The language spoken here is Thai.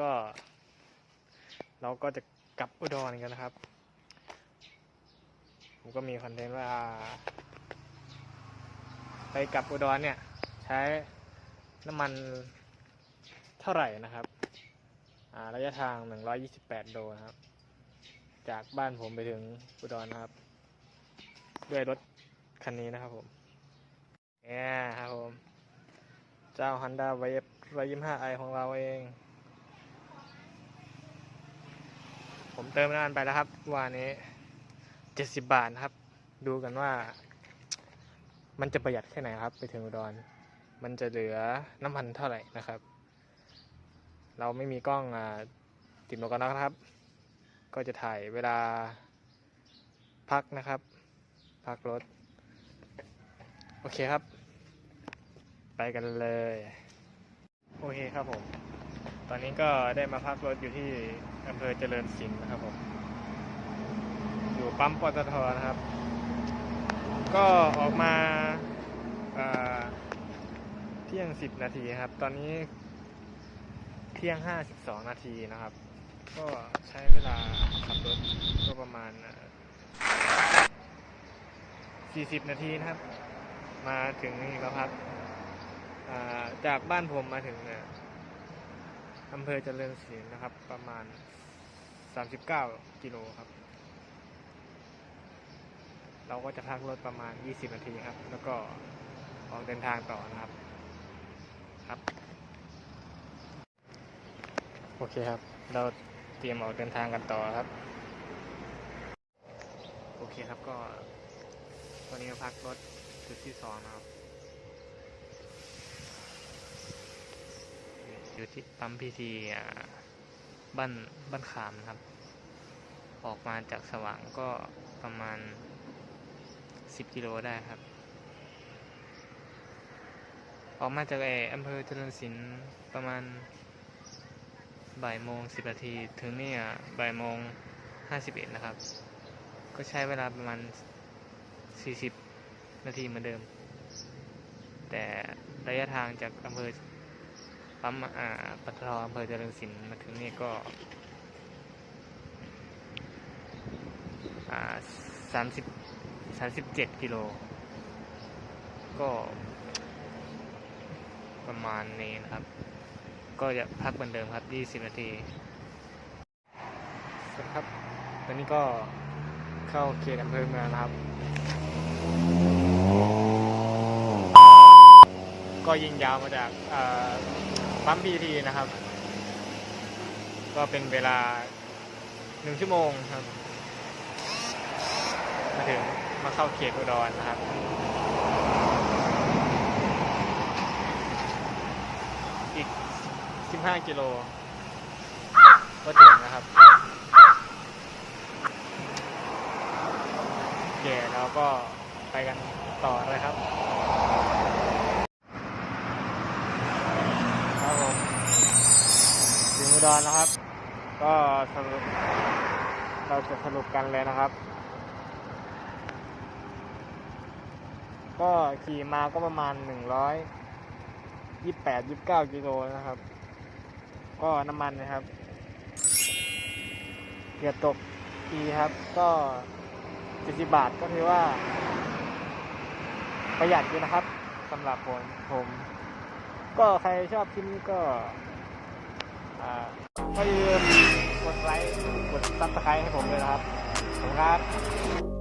ก็ เราก็จะกลับอุดรกันนะครับ ผมก็มีคอนเทนต์ว่า ไปกลับอุดรเนี่ย ใช้น้ำมันเท่าไหร่นะครับระยะทาง 128 โลนะครับ จากบ้านผมไปถึงอุดรนะครับ ด้วยรถคันนี้นะครับผมเนี่ยครับผม เจ้า Honda Wave 125i ของเราเอง ผมเติมน้ำมันไปแล้วครับวันนี้70บาทครับ ดูกันว่า มันจะประหยัดแค่ไหนครับ ไปถึงอุดร มันจะเหลือน้ำมันเท่าไหร่นะครับ เราไม่มีกล้องอติดหมวกกันน็อกนะครับ ก็จะถ่ายเวลาพักนะครับ พักรถ โอเคครับ ไปกันเลย โอเคครับผม ตอนนี้ก็ได้มาพักรถอยู่ที่อำเภอเจริญศิลป์นะครับผม อยู่ปั๊มปตทนะครับ ก็ออกมาเที่ยงสิบนาทีครับ ตอนนี้เที่ยงห้าสิบสองนาทีนะครับ ก็ใช้เวลาขับรถก็ประมาณสี่สิบนาทีนะครับ มาถึงนี่แล้วครับจากบ้านผมมาถึงเนี่ย อำเภอเจริญศรีนะครับ ประมาณ 39 กิโลครับ เราก็จะพักรถประมาณ 20 นาทีครับ แล้วก็ออกเดินทางต่อนะครับ ครับ โอเคครับ เราเตรียมออกเดินทางกันต่อครับ โอเคครับก็ ตอนนี้พักรถจุดที่สองนะครับ อยู่ที่ปั๊มพีทีบ้านบ้านขามนะครับ ออกมาจากสว่างก็ประมาณ 10 กิโลได้ครับ ออกมาจากไออำเภอเจริญศิลป์ประมาณบ่ายโมงสิบนาทีถึงนี่บ่ายโมงห้าสิบเอ็ดนะครับ ก็ใช้เวลาประมาณ40นาทีเหมือนเดิม แต่ระยะทางจากอำเภอ ปั๊มอ่าปตทอำเภอเจริญศิลป์มาถึงนี่ก็อ่าสามสิบสามสิบเจ็ดกิโล ก็ ประมาณนี้นะครับ ก็จะพักเหมือนเดิมครับ20นาทีสวัสดีครับ ตอนนี้ก็เข้าเขตอำเภอเมืองนะครับ ก็ยิงยาวมาจากอ่อ ปั๊มพีทีนะครับ ก็เป็นเวลาหนึ่งชั่วโมงครับ มาถึงมาเข้าเขตอุดรนะครับอีก 15 กิโล ก็ถึงนะครับ โอเคเราก็ไปกันต่อเลยครับครับผมถึงอุ ดรแล้วครับ ก็สรุปเราจะสรุปกันเลยนะครับ ก็ขี่มาก็ประมาณหนึ่งร้อยยี่แปดยี่เก้ากิโลนะครับ ก็น้ำมันนะครับเกือบตกทีครับ ก็เจ็ดสิบบาทก็ถือว่า ประหยัดอยู่นะครับสำหรับผมผม ก็ใครชอบคลิปนี้ก็ ก็อย่าลืมกดไลค์กดซับสไครต์ให้ผมเลยนะครับขอบคุณครับ